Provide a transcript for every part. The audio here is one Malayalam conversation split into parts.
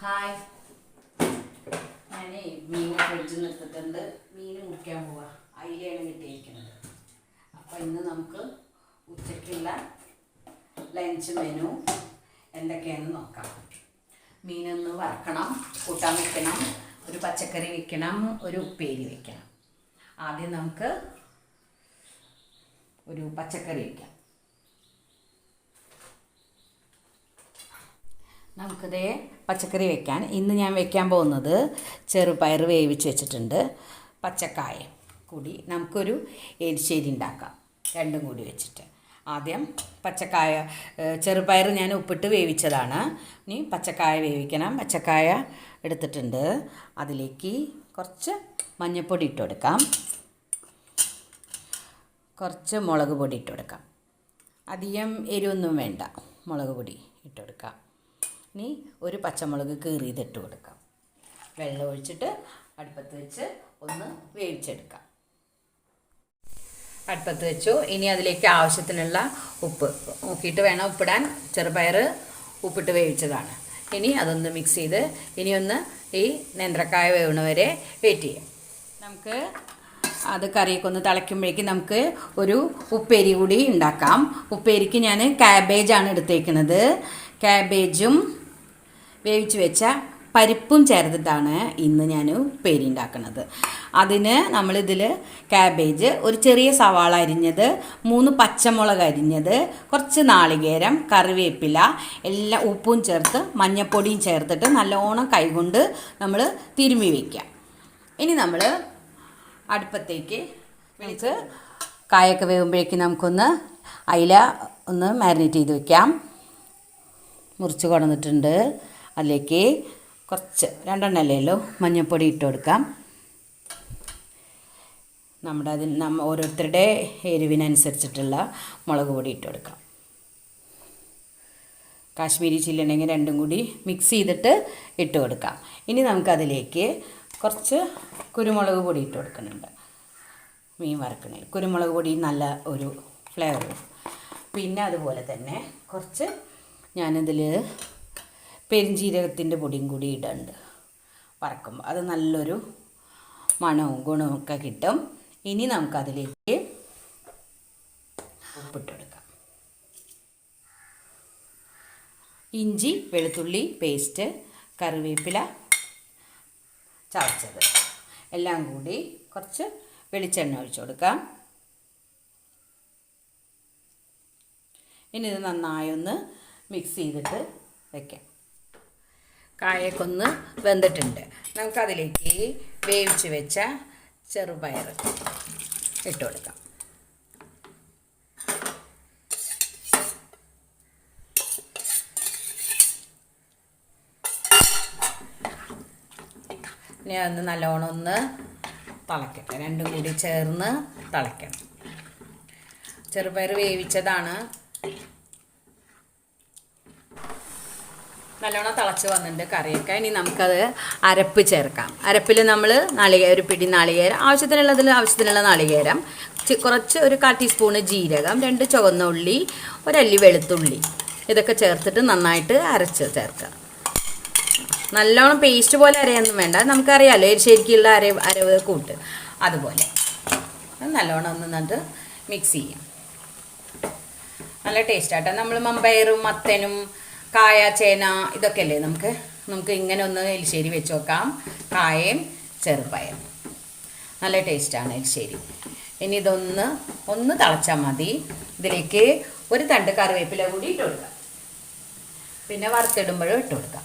ഹായ് ഞാനേ മീൻ ഫ്രിഡ്ജിൽ നിർത്തിട്ടുണ്ട്. മീൻ മുറിക്കാൻ പോവാ. അയിലാണ് കിട്ടിയിരിക്കുന്നത്. അപ്പോൾ ഇന്ന് നമുക്ക് ഉച്ചയ്ക്കുള്ള ലഞ്ച് മെനു എന്തൊക്കെയാണെന്ന് നോക്കാം. മീനൊന്ന് വറക്കണം കൂട്ടാൻ വെക്കണം ഒരു പച്ചക്കറി വെക്കണം ഒരു ഉപ്പേരി വെക്കണം. ആദ്യം നമുക്ക് ഒരു പച്ചക്കറി വെക്കാം. നമുക്കിതേ പച്ചക്കറി വെക്കാൻ. ഇന്ന് ഞാൻ വെക്കാൻ പോകുന്നത് ചെറുപയർ വേവിച്ച് വെച്ചിട്ടുണ്ട്. പച്ചക്കായ കൂടി നമുക്കൊരു എരിശ്ശേരി ഉണ്ടാക്കാം. രണ്ടും കൂടി വെച്ചിട്ട്. ആദ്യം പച്ചക്കായ ചെറുപയർ ഞാൻ ഉപ്പിട്ട് വേവിച്ചതാണ്. ഇനി പച്ചക്കായ വേവിക്കണം. പച്ചക്കായ എടുത്തിട്ടുണ്ട്. അതിലേക്ക് കുറച്ച് മഞ്ഞൾപ്പൊടി ഇട്ട് കൊടുക്കാം. കുറച്ച് മുളക് പൊടി ഇട്ട് കൊടുക്കാം. അധികം എരിവൊന്നും വേണ്ട. മുളക് പൊടി ഇട്ട് കൊടുക്കാം. ഇനി ഒരു പച്ചമുളക് കീറിയതിട്ട് കൊടുക്കാം. വെള്ളം ഒഴിച്ചിട്ട് അടുപ്പത്ത് വെച്ച് ഒന്ന് വേവിച്ചെടുക്കാം. അടുപ്പത്ത് വെച്ചു. ഇനി അതിലേക്ക് ആവശ്യത്തിനുള്ള ഉപ്പ്. നോക്കിയിട്ട് വേണം ഉപ്പിടാൻ. ചെറുപയർ ഉപ്പിട്ട് വേവിച്ചതാണ്. ഇനി അതൊന്ന് മിക്സ് ചെയ്ത് ഇനി ഒന്ന് ഈ നേന്ത്രക്കായ വേവണ വരെ വെയിറ്റ് ചെയ്യാം. നമുക്ക് അത് കറിയൊക്കെ ഒന്ന് തിളയ്ക്കുമ്പോഴേക്കും നമുക്ക് ഒരു ഉപ്പേരി കൂടി ഉണ്ടാക്കാം. ഉപ്പേരിക്ക് ഞാൻ ക്യാബേജാണ് എടുത്തേക്കുന്നത് കാബേജും വേവിച്ച് വെച്ച പരിപ്പും ചേർത്തിട്ടാണ് ഇന്ന് ഞാൻ ഉപ്പേരി ഉണ്ടാക്കുന്നത് അതിന് നമ്മളിതിൽ കാബേജ് ഒരു ചെറിയ സവാള അരിഞ്ഞത് മൂന്ന് പച്ചമുളക് അരിഞ്ഞത് കുറച്ച് നാളികേരം കറിവേപ്പില എല്ലാ ഉപ്പും ചേർത്ത് മഞ്ഞൾപ്പൊടിയും ചേർത്തിട്ട് നല്ലോണം കൈകൊണ്ട് നമ്മൾ തിരുമ്മി വയ്ക്കാം ഇനി നമ്മൾ അടുപ്പത്തേക്ക് വിളിച്ച് കായൊക്കെ വേകുമ്പോഴേക്കും നമുക്കൊന്ന് അയില ഒന്ന് മാരിനേറ്റ് ചെയ്ത് വെക്കാം. മുറിച്ച് കൊണ്ടുവന്നിട്ടുണ്ട് അതിലേക്ക് കുറച്ച് രണ്ടെണ്ണല്ലേലോ മഞ്ഞൾപ്പൊടി ഇട്ട് കൊടുക്കാം. നമ്മുടെ അതിന് നമ്മ ഓരോരുത്തരുടെ എരിവിനനുസരിച്ചിട്ടുള്ള മുളക് പൊടി ഇട്ട് കൊടുക്കാം. കാശ്മീരി ചില്ലി ഉണ്ടെങ്കിൽ രണ്ടും കൂടി മിക്സ് ചെയ്തിട്ട് ഇട്ട് കൊടുക്കാം. ഇനി നമുക്കതിലേക്ക് കുറച്ച് കുരുമുളക് പൊടി ഇട്ട് കൊടുക്കുന്നുണ്ട്. മീൻ വറക്കണേ കുരുമുളക് പൊടി നല്ല ഒരു ഫ്ലേവർ പിന്നെ അതുപോലെ തന്നെ കുറച്ച് ഞാനിതിൽ പെരിഞ്ജീരകത്തിന്റെ പൊടിയും കൂടി ഇടുന്നുണ്ട് വറക്കുമ്പോൾ അത് നല്ലൊരു മണവും ഗുണവും ഒക്കെ കിട്ടും. ഇനി നമുക്കതിലേക്ക് ഉപ്പിട്ടെടുക്കാം. ഇഞ്ചി വെളുത്തുള്ളി പേസ്റ്റ് കറിവേപ്പില ചതച്ചത്. എല്ലാം കൂടി കുറച്ച് വെളിച്ചെണ്ണ ഒഴിച്ചു കൊടുക്കാം. ഇനി ഇത് നന്നായി ഒന്ന് മിക്സ് ചെയ്തിട്ട് വെക്കാം. കായൊക്കെ ഒന്ന് വെന്തിട്ടുണ്ട്. നമുക്കതിലേക്ക് വേവിച്ച് വെച്ച ചെറുപയർ ഇട്ട് കൊടുക്കാം. ഇനി ഒന്ന് നല്ലോണം ഒന്ന് തിളക്കട്ടെ. രണ്ടും കൂടി ചേർന്ന് തിളയ്ക്കണം. ചെറുപയർ വേവിച്ചതാണ്. നല്ലോണം തിളച്ച് വന്നിട്ടുണ്ട് കറിയൊക്കെ. ഇനി നമുക്കത് അരപ്പ് ചേർക്കാം. അരപ്പിൽ നമ്മൾ നാളികേരം ഒരു പിടി നാളികേരം. ആവശ്യത്തിനുള്ളതിൽ ആവശ്യത്തിനുള്ള നാളികേരം. കുറച്ച് ഒരു കാൽ ടീസ്പൂണ് ജീരകം രണ്ട് ചുവന്ന ഉള്ളി ഒരല്ലി വെളുത്തുള്ളി. ഇതൊക്കെ ചേർത്തിട്ട് നന്നായിട്ട് അരച്ച് ചേർക്കാം. നല്ലോണം പേസ്റ്റ് പോലെ അരയൊന്നും വേണ്ട. നമുക്കറിയാമല്ലോ ശരിക്കുള്ള അര അരവ് കൂട്ട്. അതുപോലെ. അത് നല്ലോണം ഒന്ന് നട്ട് മിക്സ് ചെയ്യാം. നല്ല ടേസ്റ്റ് ആട്ടോ നമ്മൾ മമ്പയറും മത്തനും കായ ചേന ഇതൊക്കെ അല്ലേ നമുക്ക്? നമുക്ക് ഇങ്ങനെ ഒന്ന് എലിശ്ശേരി വെച്ച് നോക്കാം. കായയും ചെറുപയറും. നല്ല ടേസ്റ്റാണ് എലിശ്ശേരി. ഇനി ഇതൊന്ന് ഒന്ന് തിളച്ചാൽ മതി. ഇതിലേക്ക് ഒരു തണ്ട് കറിവേപ്പില കൂടി ഇട്ട് കൊടുക്കാം. പിന്നെ വറുത്തിടുമ്പോഴും ഇട്ട് കൊടുക്കാം.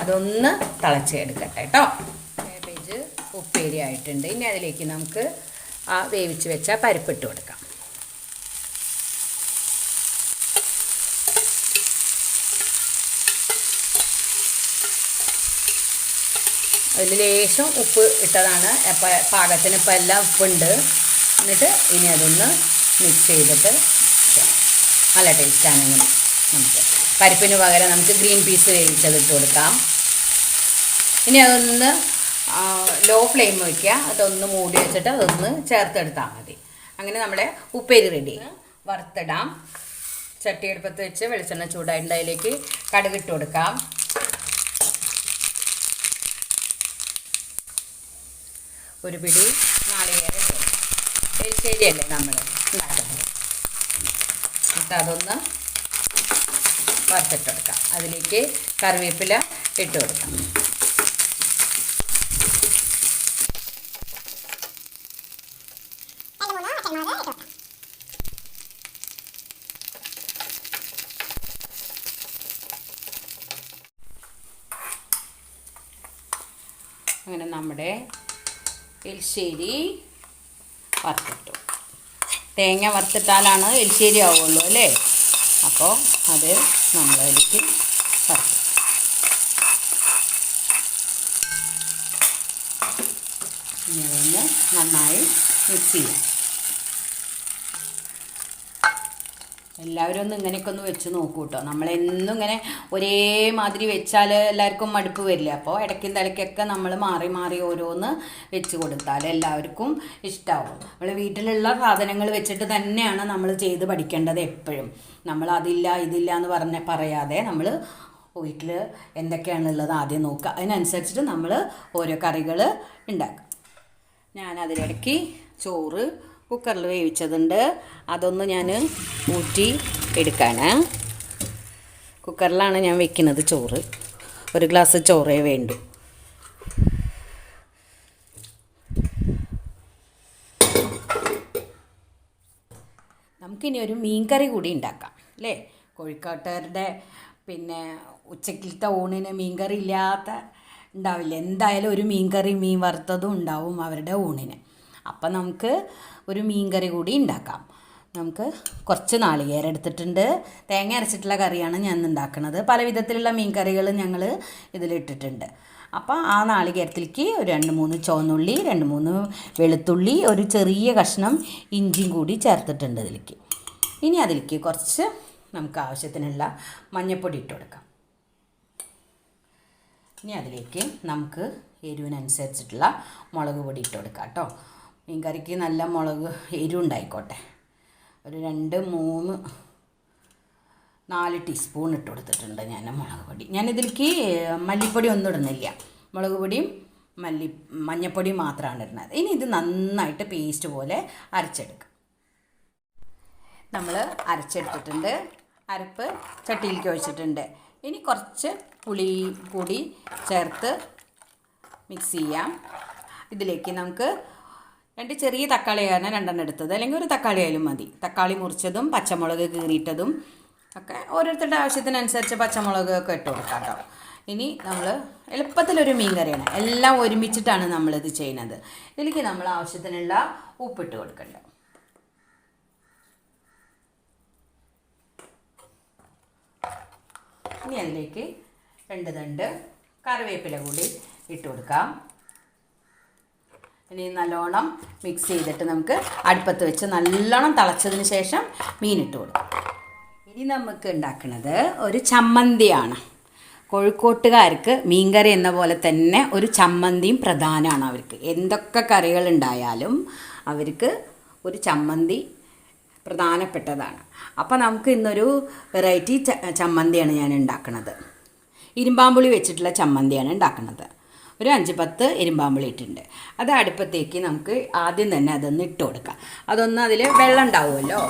അതൊന്ന് തിളച്ചെടുക്കട്ടെ കേട്ടോ. കാബേജ് ഉപ്പേരി ആയിട്ടുണ്ട്. ഇനി അതിലേക്ക് നമുക്ക് ആ വേവിച്ച് വെച്ച പരിപ്പിട്ട് കൊടുക്കാം. അതിൽ ലേശം ഉപ്പ് ഇട്ടതാണ്. പാകത്തിന് ഇപ്പം എല്ലാം ഉപ്പുണ്ട്. എന്നിട്ട് ഇനി അതൊന്ന് മിക്സ് ചെയ്തിട്ട് നല്ല ടേസ്റ്റാണ് ഇങ്ങനെ. നമുക്ക് പരിപ്പിന് പകരം നമുക്ക് ഗ്രീൻ പീസ് വേവിച്ചത് ഇട്ട് കൊടുക്കാം. ഇനി അതൊന്ന് ലോ ഫ്ലെയിം വയ്ക്കുക അതൊന്ന് മൂടി വെച്ചിട്ട് അതൊന്ന് ചേർത്തെടുത്താൽ മതി. അങ്ങനെ നമ്മുടെ ഉപ്പേരി റെഡി വറുത്തിടാം. ചട്ടിയെടുപ്പത്ത് വെച്ച് വെളിച്ചെണ്ണ ചൂടായിട്ട് അതിലേക്ക് കടുകിട്ട് കൊടുക്കാം. ഒരു പിടി നാളികേരം എരിശ്ശേരിയല്ലേ നമ്മൾ ഉണ്ടാക്കുന്നത്? എന്നിട്ട് അതൊന്ന് വറുത്തിട്ടെടുക്കാം. അതിലേക്ക് കറിവേപ്പില ഇട്ട് കൊടുക്കാം. അങ്ങനെ നമ്മുടെ എലിശ്ശേരി വറുത്തിട്ടു. തേങ്ങ വറുത്തിട്ടാലാണ് എലിശ്ശേരി ആവുള്ളൂ അല്ലേ? അപ്പോൾ അത് നമ്മളതിലേക്ക് വറുത്തു. ഇനി അതൊന്ന് നന്നായി മിക്സ് ചെയ്യാം. എല്ലാവരും ഒന്ന് ഇങ്ങനെയൊക്കെ ഒന്ന് വെച്ച് നോക്കൂ കേട്ടോ നമ്മളെന്നും ഇങ്ങനെ ഒരേ മാതിരി വെച്ചാൽ എല്ലാവർക്കും മടുപ്പ് വരില്ല? അപ്പോൾ ഇടയ്ക്കും തലയ്ക്കൊക്കെ നമ്മൾ മാറി മാറി ഓരോന്ന് വെച്ച് കൊടുത്താൽ എല്ലാവർക്കും ഇഷ്ടമാവും നമ്മൾ വീട്ടിലുള്ള സാധനങ്ങൾ വെച്ചിട്ട് തന്നെയാണ് നമ്മൾ ചെയ്ത് പഠിക്കേണ്ടത് എപ്പോഴും. നമ്മൾ അതില്ല ഇതില്ല എന്ന് പറഞ്ഞ പറയാതെ നമ്മൾ വീട്ടിൽ എന്തൊക്കെയാണുള്ളത് ആദ്യം നോക്കുക. അതിനനുസരിച്ചിട്ട് നമ്മൾ ഓരോ കറികൾ ഉണ്ടാക്കുക. ഞാൻ അതിലിടയ്ക്ക് ചോറ് കുക്കറിൽ വേവിച്ചതുണ്ട്. അതൊന്ന് ഞാൻ ഊറ്റി എടുക്കാണ് കുക്കറിലാണ് ഞാൻ വെക്കുന്നത് ചോറ്. ഒരു ഗ്ലാസ് ചോറേ വേണ്ടു. നമുക്കിനി ഒരു മീൻകറി കൂടി ഉണ്ടാക്കാം അല്ലേ? കോഴിക്കോട്ടുകാരുടെ പിന്നെ ഉച്ചക്കിലത്തെ ഊണിന് മീൻകറി ഇല്ലാത്ത ഉണ്ടാവില്ല. എന്തായാലും ഒരു മീൻകറി മീൻ വറുത്തതും ഉണ്ടാവും അവരുടെ ഊണിന്. അപ്പം നമുക്ക് ഒരു മീൻകറി കൂടി ഉണ്ടാക്കാം നമുക്ക് കുറച്ച് നാളികേരം എടുത്തിട്ടുണ്ട്. തേങ്ങ അരച്ചിട്ടുള്ള കറിയാണ് ഞാൻ ഉണ്ടാക്കുന്നത് പല വിധത്തിലുള്ള മീൻ കറികൾ ഞങ്ങൾ ഇതിലിട്ടിട്ടുണ്ട് അപ്പോൾ ആ നാളികേരത്തിലേക്ക് ഒരു രണ്ട് മൂന്ന് ചുവന്നുള്ളി രണ്ട് മൂന്ന് വെളുത്തുള്ളി ഒരു ചെറിയ കഷ്ണം ഇഞ്ചിയും കൂടി ചേർത്തിട്ടുണ്ട് ഇതിലേക്ക്. ഇനി അതിലേക്ക് കുറച്ച് നമുക്ക് ആവശ്യത്തിനുള്ള മഞ്ഞൾപ്പൊടി ഇട്ട് കൊടുക്കാം. ഇനി അതിലേക്ക് നമുക്ക് എരിവിനനുസരിച്ചിട്ടുള്ള മുളക് പൊടി ഇട്ട് കൊടുക്കാം കേട്ടോ. മീൻ കറിക്ക് നല്ല മുളക് എരിവുണ്ടായിക്കോട്ടെ. ഒരു രണ്ട് മൂന്ന് നാല് ടീസ്പൂൺ ഇട്ട് കൊടുത്തിട്ടുണ്ട് ഞാൻ മുളക് പൊടി. ഞാനിതിലേക്ക് മല്ലിപ്പൊടി ഒന്നും ഇടുന്നില്ല. മുളക് പൊടിയും മല്ലി മഞ്ഞൾപ്പൊടിയും മാത്രമാണ് ഇടുന്നത്. ഇനി ഇത് നന്നായിട്ട് പേസ്റ്റ് പോലെ അരച്ചെടുക്കാം. നമ്മൾ അരച്ചെടുത്തിട്ടുണ്ട്. അരപ്പ് ചട്ടിയിലേക്ക് ഒഴിച്ചിട്ടുണ്ട്. ഇനി കുറച്ച് പുളി കൂടി ചേർത്ത് മിക്സ് ചെയ്യാം. ഇതിലേക്ക് നമുക്ക് രണ്ട് ചെറിയ തക്കാളി തക്കാളിയാണ് രണ്ടെണ്ണം എടുത്തത്. അല്ലെങ്കിൽ ഒരു തക്കാളി ആയാലും മതി. തക്കാളി മുറിച്ചതും പച്ചമുളക് കീറിയിട്ടതും ഒക്കെ ഓരോരുത്തരുടെ ആവശ്യത്തിനനുസരിച്ച് പച്ചമുളക് ഒക്കെ ഇട്ട് കൊടുക്കാം കേട്ടോ ഇനി നമ്മൾ എളുപ്പത്തിലൊരു മീൻ കറിയാണ്. എല്ലാം ഒരുമിച്ചിട്ടാണ് നമ്മളിത് ചെയ്യുന്നത്. ഇതിലേക്ക് നമ്മൾ ആവശ്യത്തിനുള്ള ഉപ്പിട്ട് കൊടുക്കണ്ട. ഇനി അതിലേക്ക് രണ്ട് തണ്ട് കറിവേപ്പില കൂടി ഇട്ട് കൊടുക്കാം. ഇനി നല്ലോണം മിക്സ് ചെയ്തിട്ട് നമുക്ക് അടുപ്പത്ത് വെച്ച് നല്ലോണം തിളച്ചതിന് ശേഷം മീനിട്ട് കൊടുക്കും. ഇനി നമുക്ക് ഉണ്ടാക്കുന്നത് ഒരു ചമ്മന്തിയാണ്. കോഴിക്കോട്ടുകാർക്ക് മീൻകറി എന്ന പോലെ തന്നെ ഒരു ചമ്മന്തിയും പ്രധാനമാണ് അവർക്ക്. എന്തൊക്കെ കറികൾ ഉണ്ടായാലും അവർക്ക് ഒരു ചമ്മന്തി പ്രധാനപ്പെട്ടതാണ്. അപ്പോൾ നമുക്ക് ഇന്നൊരു വെറൈറ്റി ചമ്മന്തിയാണ് ഞാൻ ഉണ്ടാക്കുന്നത് ഇരുമ്പാമ്പുളി വെച്ചിട്ടുള്ള ചമ്മന്തിയാണ് ഉണ്ടാക്കുന്നത് ഒരു അഞ്ച് പത്ത് ഇരുമ്പാമ്പുളി ഇട്ടിട്ടുണ്ട്. അത് അടുപ്പത്തേക്ക് നമുക്ക് ആദ്യം തന്നെ അതൊന്ന് ഇട്ട് കൊടുക്കാം. അതൊന്ന് അതിൽ വെള്ളം ഉണ്ടാവുമല്ലോ?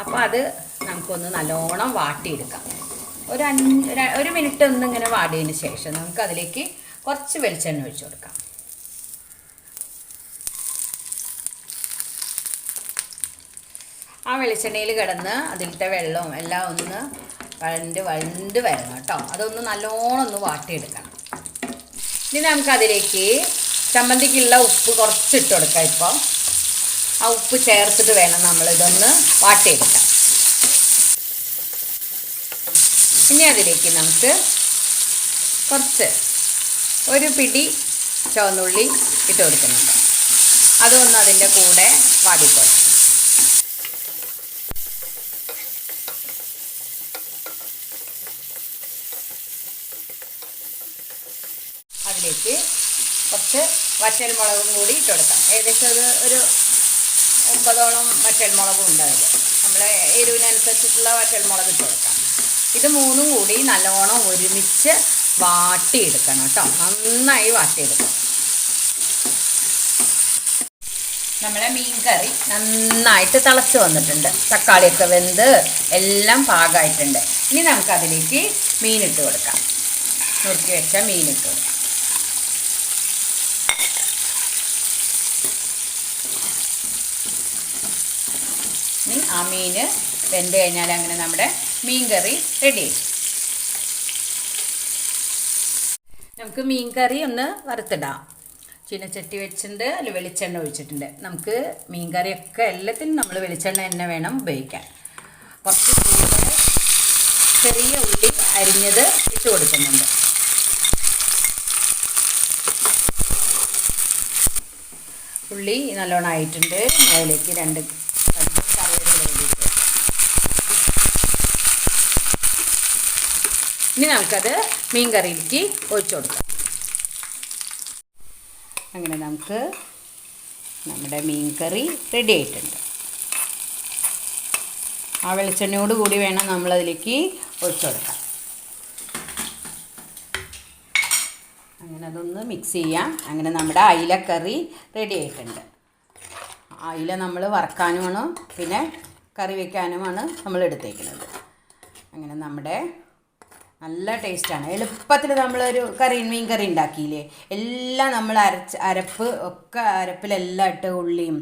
അപ്പോൾ അത് നമുക്കൊന്ന് നല്ലോണം വാട്ടിയെടുക്കാം. ഒരു അഞ്ച് ഒരു മിനിറ്റ് ഒന്ന് ഇങ്ങനെ വാടിയതിന് ശേഷം നമുക്ക് അതിലേക്ക് കുറച്ച് വെളിച്ചെണ്ണ ഒഴിച്ചു കൊടുക്കാം. ആ വെളിച്ചെണ്ണയിൽ കിടന്ന് അതിലത്തെ വെള്ളവും എല്ലാം ഒന്ന് വഴണ്ട് വഴണ്ട് വരണം കേട്ടോ. അതൊന്ന് നല്ലോണം ഒന്ന് വാട്ടിയെടുക്കണം. ഇനി നമുക്കതിലേക്ക് ചമ്മന്തിക്കുള്ള ഉപ്പ് കുറച്ചിട്ട് കൊടുക്കാം ഇപ്പോൾ ആ ഉപ്പ് ചേർത്തിട്ട് വേണം നമ്മളിതൊന്ന് വാട്ടിയെടുക്കാം ഇനി അതിലേക്ക് നമുക്ക് കുറച്ച് ഒരു പിടി ചുവന്നുള്ളി ഇട്ട് കൊടുക്കുന്നുണ്ട്. അതൊന്ന് അതിന്റെ കൂടെ വാടിക്കോട്ടെ അതിലേക്ക് കുറച്ച് വറ്റൽമുളകും കൂടി ഇട്ട് കൊടുക്കാം. ഏകദേശം അത് ഒരു ഒമ്പതോളം വറ്റൽമുളകും ഉണ്ട് അതിൽ നമ്മളെ എരിവിനനുസരിച്ചിട്ടുള്ള വറ്റൽമുളക് ഇട്ട് കൊടുക്കാം. ഇത് മൂന്നും കൂടി നല്ലോണം ഒരുമിച്ച് വാട്ടിയെടുക്കണം കേട്ടോ. നന്നായി വാട്ടിയെടുക്കണം. നമ്മളെ മീൻ കറി നന്നായിട്ട് തിളച്ച് വന്നിട്ടുണ്ട്. തക്കാളിയൊക്കെ വെന്ത് എല്ലാം പാകമായിട്ടുണ്ട് ഇനി നമുക്കതിലേക്ക് മീനിട്ട് കൊടുക്കാം. നുറുക്കി വെച്ച മീനിട്ട് കൊടുക്കാം. ആ മീൻ വെന്ത് കഴിഞ്ഞാൽ അങ്ങനെ നമ്മുടെ മീൻ കറി റെഡി നമുക്ക് മീൻ കറി ഒന്ന് വറുത്തിടാം. ചീനച്ചട്ടി വെച്ചിട്ടുണ്ട് അതിൽ വെളിച്ചെണ്ണ ഒഴിച്ചിട്ടുണ്ട്. നമുക്ക് മീൻ കറിയൊക്കെ എല്ലാത്തിനും നമ്മൾ വെളിച്ചെണ്ണ തന്നെ വേണം ഉപയോഗിക്കാൻ. കുറച്ച് ചെറിയ ഉള്ളി അരിഞ്ഞത് ഇട്ട് കൊടുക്കുന്നുണ്ട്. ഉള്ളി നല്ലോണം ആയിട്ടുണ്ട്. അതിലേക്ക് രണ്ട് കറിവേപ്പില ഇനി നമുക്കത് മീൻ കറിയിലേക്ക് ഒഴിച്ചു കൊടുക്കാം. അങ്ങനെ നമുക്ക് നമ്മുടെ മീൻ കറി റെഡി ആയിട്ടുണ്ട്. ആ വെളിച്ചെണ്ണയോട് കൂടി വേണം നമ്മളതിലേക്ക് ഒഴിച്ചു കൊടുക്കാം അങ്ങനെ അതൊന്ന് മിക്സ് ചെയ്യാം. അങ്ങനെ നമ്മുടെ അയിലക്കറി കറി റെഡി ആയിട്ടുണ്ട്. അയില നമ്മൾ വറക്കാനുമാണ് പിന്നെ കറി വയ്ക്കാനുമാണ് നമ്മൾ എടുത്തേക്കുന്നത്. അങ്ങനെ നമ്മുടെ നല്ല ടേസ്റ്റാണ് എളുപ്പത്തിൽ നമ്മളൊരു കറി മീൻ കറി ഉണ്ടാക്കിയില്ലേ? എല്ലാം നമ്മൾ അരച്ച് അരപ്പ് ഒക്കെ അരപ്പിലെല്ലാം ഇട്ട് ഉള്ളിയും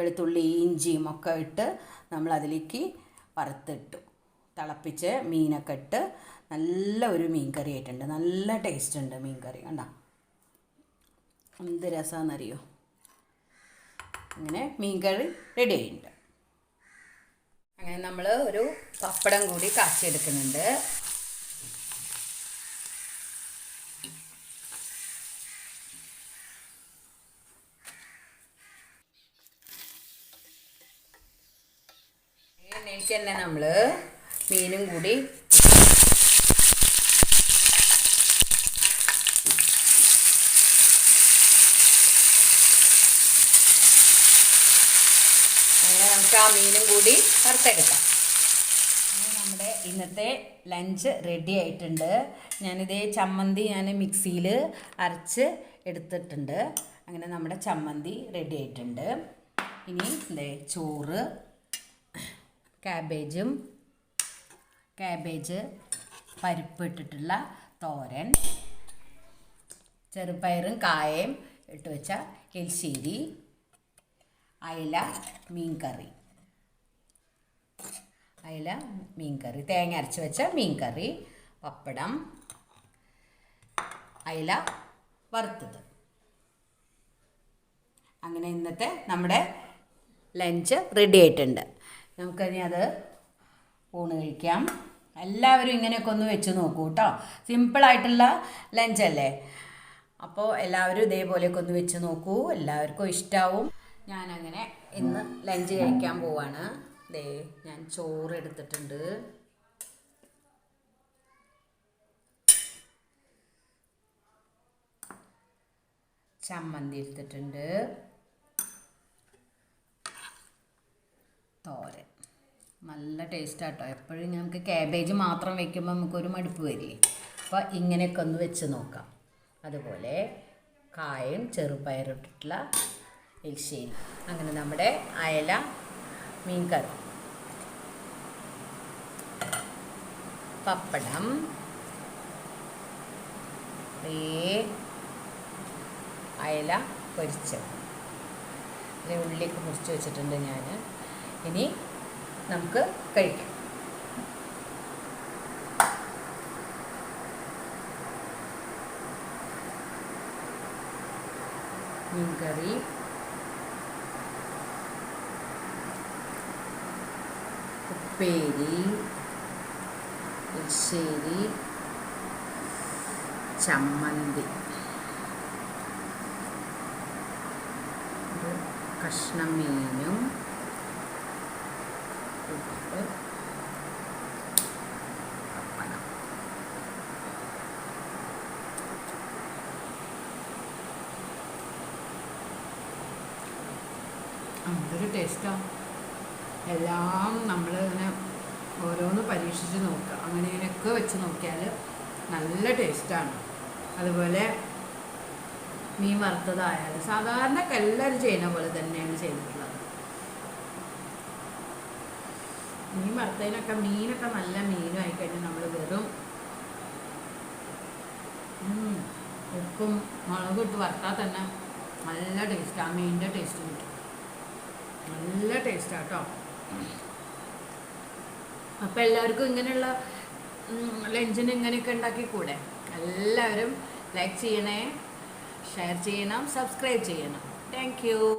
വെളുത്തുള്ളി ഇഞ്ചിയും ഒക്കെ ഇട്ട് നമ്മൾ അതിലേക്ക് വറുത്തിട്ടു. തിളപ്പിച്ച് മീനൊക്കെ ഇട്ട് നല്ല ഒരു മീൻ കറി ആയിട്ടുണ്ട്. നല്ല ടേസ്റ്റ് ഉണ്ട് മീൻ കറി കണ്ട? എന്ത് രസമാണെന്നറിയോ അങ്ങനെ മീൻ കറി റെഡി ആയിട്ടുണ്ട്. അങ്ങനെ നമ്മൾ ഒരു പപ്പടം കൂടി കാച്ചിയെടുക്കുന്നുണ്ട്. എണ്ണയിലേക്ക് തന്നെ നമ്മൾ മീനും കൂടി. നമുക്ക് ആ മീനും കൂടി വറുത്തെടുക്കാം. നമ്മുടെ ഇന്നത്തെ ലഞ്ച് റെഡി ആയിട്ടുണ്ട്. ഞാനിതേ ചമ്മന്തി ഞാൻ മിക്സിയിൽ അരച്ച് എടുത്തിട്ടുണ്ട്. അങ്ങനെ നമ്മുടെ ചമ്മന്തി റെഡി ആയിട്ടുണ്ട്. ഇനി ദേ ചോറ് കാബേജും കാബേജ് പരിപ്പ് ഇട്ടിട്ടുള്ള തോരൻ ചെറുപയറും കായയും ഇട്ട് വെച്ച എൽശ്ശേരി അയല മീൻ കറി അയല മീൻ കറി തേങ്ങ അരച്ച് വെച്ച മീൻ കറി പപ്പടം അയല വറുത്തത്. അങ്ങനെ ഇന്നത്തെ നമ്മുടെ ലഞ്ച് റെഡി ആയിട്ടുണ്ട്. നമുക്കിനി അത് ഊണ് കഴിക്കാം. എല്ലാവരും ഇങ്ങനെയൊക്കെ ഒന്ന് വെച്ച് നോക്കൂ കേട്ടോ സിമ്പിളായിട്ടുള്ള ലഞ്ചല്ലേ അപ്പോൾ എല്ലാവരും ഇതേപോലെയൊക്കെ ഒന്ന് വെച്ച് നോക്കൂ. എല്ലാവർക്കും ഇഷ്ടാവും. ഞാനങ്ങനെ ഇന്ന് ലഞ്ച് കഴിക്കാൻ പോവാണ്. ദേ ഞാൻ ചോറ് എടുത്തിട്ടുണ്ട്. ചമ്മന്തി എടുത്തിട്ടുണ്ട് തോരൻ നല്ല ടേസ്റ്റ് ആട്ടോ എപ്പോഴും നമുക്ക് ക്യാബേജ് മാത്രം വെക്കുമ്പോൾ നമുക്കൊരു മടുപ്പ് വരില്ലേ? അപ്പോൾ ഇങ്ങനെയൊക്കെ ഒന്ന് വെച്ച് നോക്കാം. അതുപോലെ കായും ചെറുപയറിട്ടിട്ടുള്ള എൽശ്ശേരി അങ്ങനെ നമ്മുടെ അയല മീൻ കറി പപ്പടം അയല പൊരിച്ചത്. ഉള്ളിലേക്ക് മുറിച്ച് വെച്ചിട്ടുണ്ട് ഞാൻ ഇനി നമുക്ക് കഴിക്കാം. മീൻകറി. ഉപ്പേരി. എരിശ്ശേരി. ചമ്മന്തി. കഷ്ണം മീനും. ഉപ്പ് ടേസ്റ്റാ ടേസ്റ്റാണ് എല്ലാം നമ്മൾ ഇങ്ങനെ ഓരോന്ന് പരീക്ഷിച്ച് നോക്കുക. അങ്ങനെ ഇങ്ങനെയൊക്കെ വെച്ച് നോക്കിയാൽ നല്ല ടേസ്റ്റാണ് അതുപോലെ മീൻ വറുത്തതായാലും സാധാരണ എല്ലാവരും ചെയ്യുന്ന പോലെ തന്നെയാണ് ചെയ്തിട്ടുള്ളത് മീൻ വറുത്തതിനൊക്കെ മീനൊക്കെ നല്ല മീനും ആയിക്കഴിഞ്ഞാൽ നമ്മൾ വെറും ഉപ്പും മുളകും ഇട്ട് വറുത്താൽ തന്നെ നല്ല ടേസ്റ്റ് ആ മീനിന്റെ ടേസ്റ്റ് കിട്ടും. നല്ല ടേസ്റ്റാണ് കേട്ടോ അപ്പം എല്ലാവർക്കും ഇങ്ങനെയുള്ള ലഞ്ചിന് ഇങ്ങനെയൊക്കെ ഉണ്ടാക്കിക്കൂടെ എല്ലാവരും ലൈക്ക് ചെയ്യണേ ഷെയർ ചെയ്യണം സബ്സ്ക്രൈബ് ചെയ്യണം. താങ്ക്